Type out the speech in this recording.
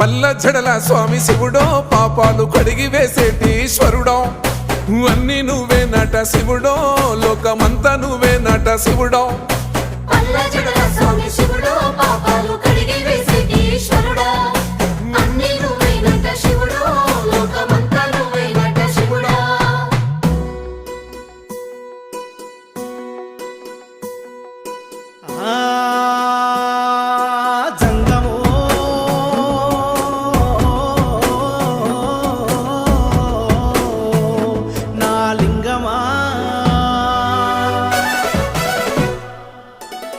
పల్ల జడల స్వామి శివుడో పాపాలు కడిగి వేసేటి ఈశ్వరుడో. అన్ని నువ్వే నట శివుడో లోకమంతా నువ్వే నట శివుడో. పల్ల జడల స్వామి